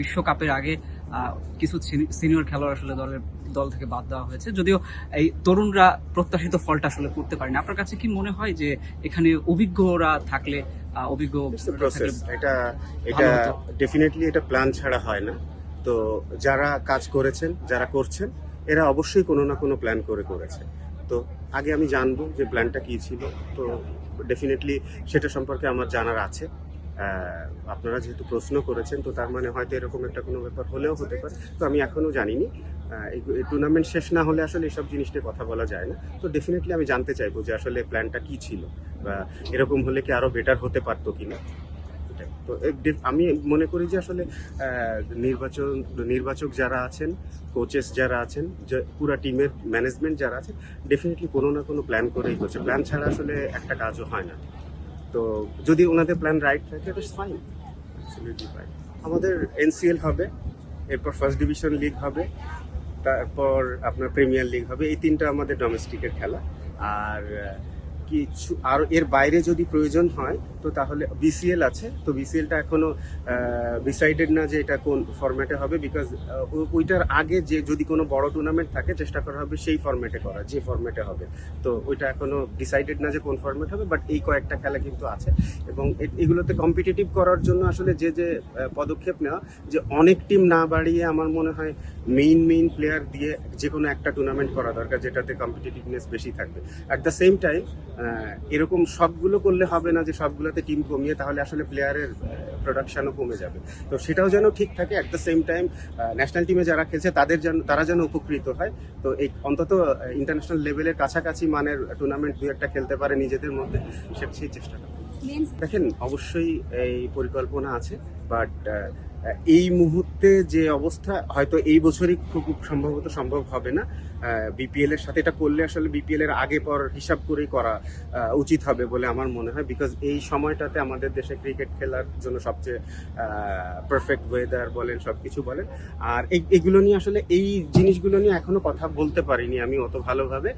বিশ্বকাপের আগে কিছু সিনিয়র খেলোয়াড় আসলে দলের দল থেকে বাদ দেওয়া হয়েছে। যদিও এই তরুণরা প্রত্যাশিত ফলটা আসলে করতে পারেনি। আপনার কাছে কি মনে হয় যে এখানে অভিজ্ঞরা থাকলে অভিজ্ঞ এটা এটা ডেফিনেটলি এটা প্ল্যান ছাড়া হয় না। তো যারা কাজ করেছেন যারা করছেন এরা অবশ্যই কোনো না কোনো প্ল্যান করে করেছে। তো আগে আমি জানব যে প্ল্যানটা কি ছিল। তো ডেফিনেটলি সেটা সম্পর্কে আমার জানার আছে। আপনারা যেহেতু প্রশ্ন করেছেন, তো তার মানে হয়তো এরকম একটা কোনো ব্যাপার হলেও হতে পারে। তো আমি এখনও জানিনি। এই টুর্নামেন্ট শেষ না হলে আসলে এসব জিনিস নিয়ে কথা বলা যায় না। তো ডেফিনেটলি আমি জানতে চাইব যে আসলে প্ল্যানটা কি ছিল বা এরকম হলে কি আরও বেটার হতে পারতো কিনা। এটাই। তো আমি মনে করি যে আসলে নির্বাচন, নির্বাচক যারা আছেন কোচেস যারা আছেন পুরো টিমের ম্যানেজমেন্ট যারা আছে ডেফিনেটলি কোনো না কোনো প্ল্যান করেই হচ্ছে। প্ল্যান ছাড়া আসলে একটা কাজও হয় না। তো যদি ওনাদের প্ল্যান রাইট থাকে ফাইন ফাইন আমাদের এনসিএল হবে এরপর ফার্স্ট ডিভিশন লিগ হবে তারপর আপনার প্রিমিয়ার লিগ হবে এই তিনটা আমাদের ডোমেস্টিকের খেলা। আর কিছু আর এর বাইরে যদি প্রয়োজন হয়, তো তাহলে বিসিএল আছে। তো বিসিএলটা এখনও ডিসাইডেড না যে এটা কোন ফরম্যাটে হবে বিকজ ওইটার আগে যে যদি কোনো বড় টুর্নামেন্ট থাকে, চেষ্টা করা হবে সেই ফরম্যাটে করা যে ফরম্যাটে হবে। তো ওইটা এখনও ডিসাইডেড না যে কোন ফরম্যাট হবে বাট এই কয়েকটা খেলা কিন্তু আছে। এবং এগুলোতে কম্পিটিটিভ করার জন্য আসলে যে যে পদক্ষেপ নেওয়া, যে অনেক টিম না বাড়িয়ে আমার মনে হয় মেইন মেইন প্লেয়ার দিয়ে যে কোনো একটা টুর্নামেন্ট করা দরকার, যেটাতে কম্পিটিটিভনেস বেশি থাকবে। অ্যাট দ্য সেম টাইম এরকম সবগুলো করলে হবে না যে সবগুলোতে টিম কমিয়ে তাহলে আসলে প্লেয়ারের প্রোডাকশনও কমে যাবে। তো সেটাও যেন ঠিক থাকে at the same time national টিমে যারা খেলছে তাদের যেন তারা যেন উপকৃত হয়। তো এই অন্তত ইন্টারন্যাশনাল লেভেলের কাছাকাছি মানের টুর্নামেন্ট দু একটা খেলতে পারে নিজেদের মধ্যে সেটা সেই মেন্স দেখেন অবশ্যই এই পরিকল্পনা আছে বাট এই মুহূর্তে যে অবস্থা, হয়তো এই বছরই খুব সম্ভবত সম্ভব হবে না। বিপিএল এর সাথে এটা করলে আসলে বিপিএল এর আগে পর হিসাব করেই করা উচিত হবে বলে আমার মনে হয়। বিকজ এই সময়টাতে আমাদের দেশে ক্রিকেট খেলার জন্য সবচেয়ে পারফেক্ট ওয়েদার বলেন, সবকিছু বলেন। আর এগুলো নিয়ে আসলে এই জিনিসগুলো নিয়ে এখনও কথা বলতে পারিনি আমি অত ভালোভাবে।